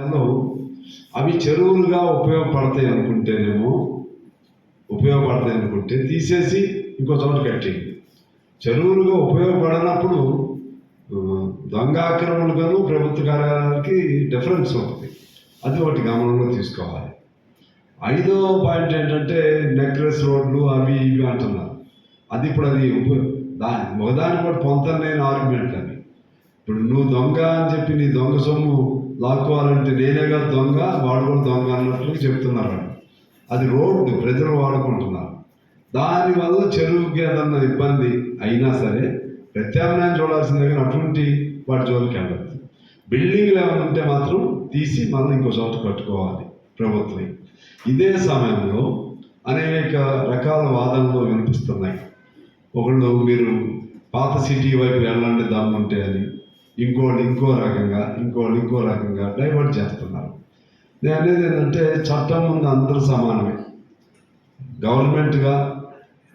లో అవి చెరువులుగా ఉపయోగపడతాయి అనుకుంటేనేమో ఉపయోగపడతాయి అనుకుంటే తీసేసి ఇంకో చోట కట్టి. చెరువులుగా ఉపయోగపడనప్పుడు ఆ, దొంగ ఆక్రమణలుగాను ప్రభుత్వ కార్యాలయాలకి డిఫరెన్స్ ఉంటుంది. అది ఒకటి గమనంలో తీసుకోవాలి. ఐదో పాయింట్ ఏంటంటే నెక్లెస్ రోడ్లు అవి ఇవి అంటున్నారు. అది ఇప్పుడు అది దాని ఒకదాని కూడా పొంతన ఆర్గ్యుమెంట్ అని ఇప్పుడు నువ్వు దొంగ అని చెప్పి నీ దొంగ సొమ్ము లాక్కోవాలంటే నేనేగా దొంగ వాడు కూడా దొంగ అన్నట్లు చెప్తున్నారు అది రోడ్డు ప్రజలు వాడుకుంటున్నారు. దానివల్ల చెరువుకి ఏదన్నా ఇబ్బంది అయినా సరే ప్రత్యామ్నాయం చూడాల్సిందే కానీ అటువంటి వాటి జోలికి వెళ్ళదు బిల్డింగ్లు ఏమైనా ఉంటే మాత్రం తీసి మళ్ళీ ఇంకో చోట కట్టుకోవాలి ప్రభుత్వం. ఇదే సమయంలో అనేక రకాల వాదనలు వినిపిస్తున్నాయి. ఒకళ్ళు మీరు పాత సిటీ వైపు వెళ్ళండి దమ్ముంటే అని. ఇంకోళ్ళు ఇంకో రకంగా ఇంకోళ్ళు ఇంకో రకంగా డైవర్ట్ చేస్తున్నారు. నేను అనేది ఏంటంటే చట్టం ముందు అందరూ సమానమే. గవర్నమెంట్గా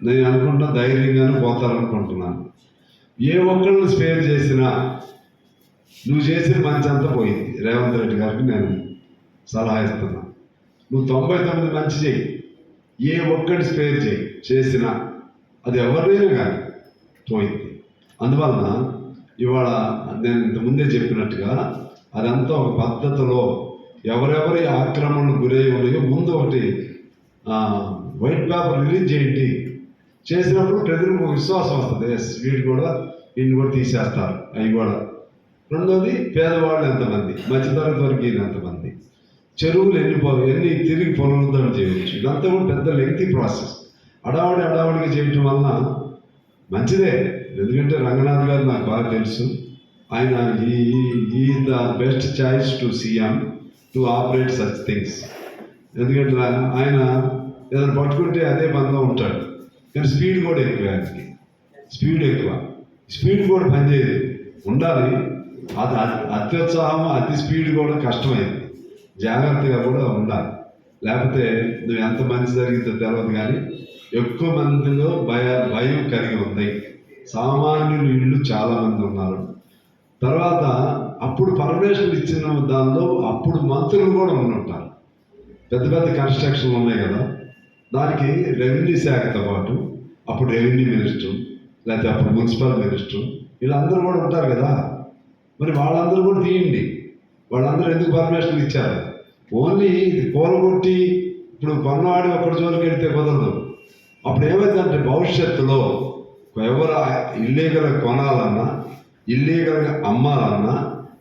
నేను అనుకుంటున్నా ధైర్యంగానే పోతారనుకుంటున్నాను. ఏ ఒక్కరిని స్పేర్ చేసినా నువ్వు చేసిన మంచి అంతా పోయింది. రేవంత్ రెడ్డి గారికి నేను సలహా ఇస్తున్నా. నువ్వు తొంభై తొమ్మిది మంచి చెయ్యి. ఏ ఒక్కటి స్పేర్ చేయి చేసినా అది ఎవరినైనా కానీ పోయింది అందువలన ఇవాళ నేను ఇంతకుముందే చెప్పినట్టుగా అదంతా ఒక పద్ధతిలో ఎవరెవరి ఆక్రమణకు గురై ఉన్నాయో ముందు ఒకటి వైట్ పేపర్ రిలీజ్ చేయండి. చేసినప్పుడు ప్రజలకు ఒక విశ్వాసం వస్తుంది. ఎస్ వీడు కూడా వీడిని కూడా తీసేస్తారు. అవి కూడా. రెండోది పేదవాళ్ళు ఎంతమంది? మధ్యతరగతి వర్గీయులు ఎంతమంది? చెరువులు ఎన్ని పో- ఎన్ని తిరిగి పునరుద్ధరణ చేయవచ్చు? ఇదంతా కూడా పెద్ద లెంగ్తీ ప్రాసెస్ అడావడి అడావడిగా చేయటం వలన మంచిదే. ఎందుకంటే రంగనాథ్ గారు నాకు బాగా తెలుసు. ఆయన ఈ ఈ the best choice to CM to operate such things. ఎందుకంటే ఆయన ఏదైనా పట్టుకుంటే అదే బంధం ఉంటాడు. కానీ స్పీడ్ కూడా ఎక్కువ ఆయనకి. స్పీడ్ ఎక్కువ. స్పీడ్ కూడా పనిచేయదు. ఉండాలి. అది అత్యుత్సాహం అతి స్పీడ్ కూడా కష్టమైంది. జాగ్రత్తగా కూడా ఉండాలి. లేకపోతే నువ్వు ఎంత మంచి జరిగిందో తెలియదు కానీ ఎక్కువ మందిలో భయ భయం కలిగి ఉంది. సామాన్యులు ఇళ్ళు చాలా మంది ఉన్నారు. తర్వాత అప్పుడు పర్మిషన్ ఇచ్చిన దానిలో అప్పుడు మంత్రులు కూడా ఉండుంటారు. పెద్ద పెద్ద కన్స్ట్రక్షన్లు ఉన్నాయి కదా. దానికి రెవెన్యూ శాఖతో పాటు అప్పుడు రెవెన్యూ మినిస్టర్ లేకపోతే అప్పుడు మున్సిపల్ మినిస్టర్ వీళ్ళందరూ కూడా ఉంటారు కదా. మరి వాళ్ళందరూ కూడా తీయండి. వాళ్ళందరూ ఎందుకు పర్మిషన్లు ఇచ్చారు? ఓన్లీ ఇది కూలగొట్టి ఇప్పుడు కొన్నవాడు ఒకటి జోలికి వెళ్తే కుదరదు. అప్పుడు ఏమైందంటే భవిష్యత్తులో ఎవరు ఇల్లీగల్ కొనాలన్నా ఇల్లీగల్గా అమ్మాలన్నా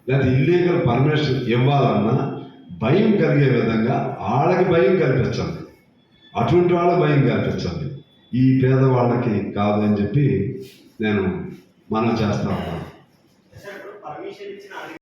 లేదా ఇల్లీగల్ పర్మిషన్ ఇవ్వాలన్నా భయం కలిగే విధంగా వాళ్ళకి భయం కల్పించండి. అటువంటి వాళ్ళకి భయం కల్పించండి. ఈ పేదవాళ్ళకి కాదు అని చెప్పి నేను మనం చేస్తా ఉన్నాను.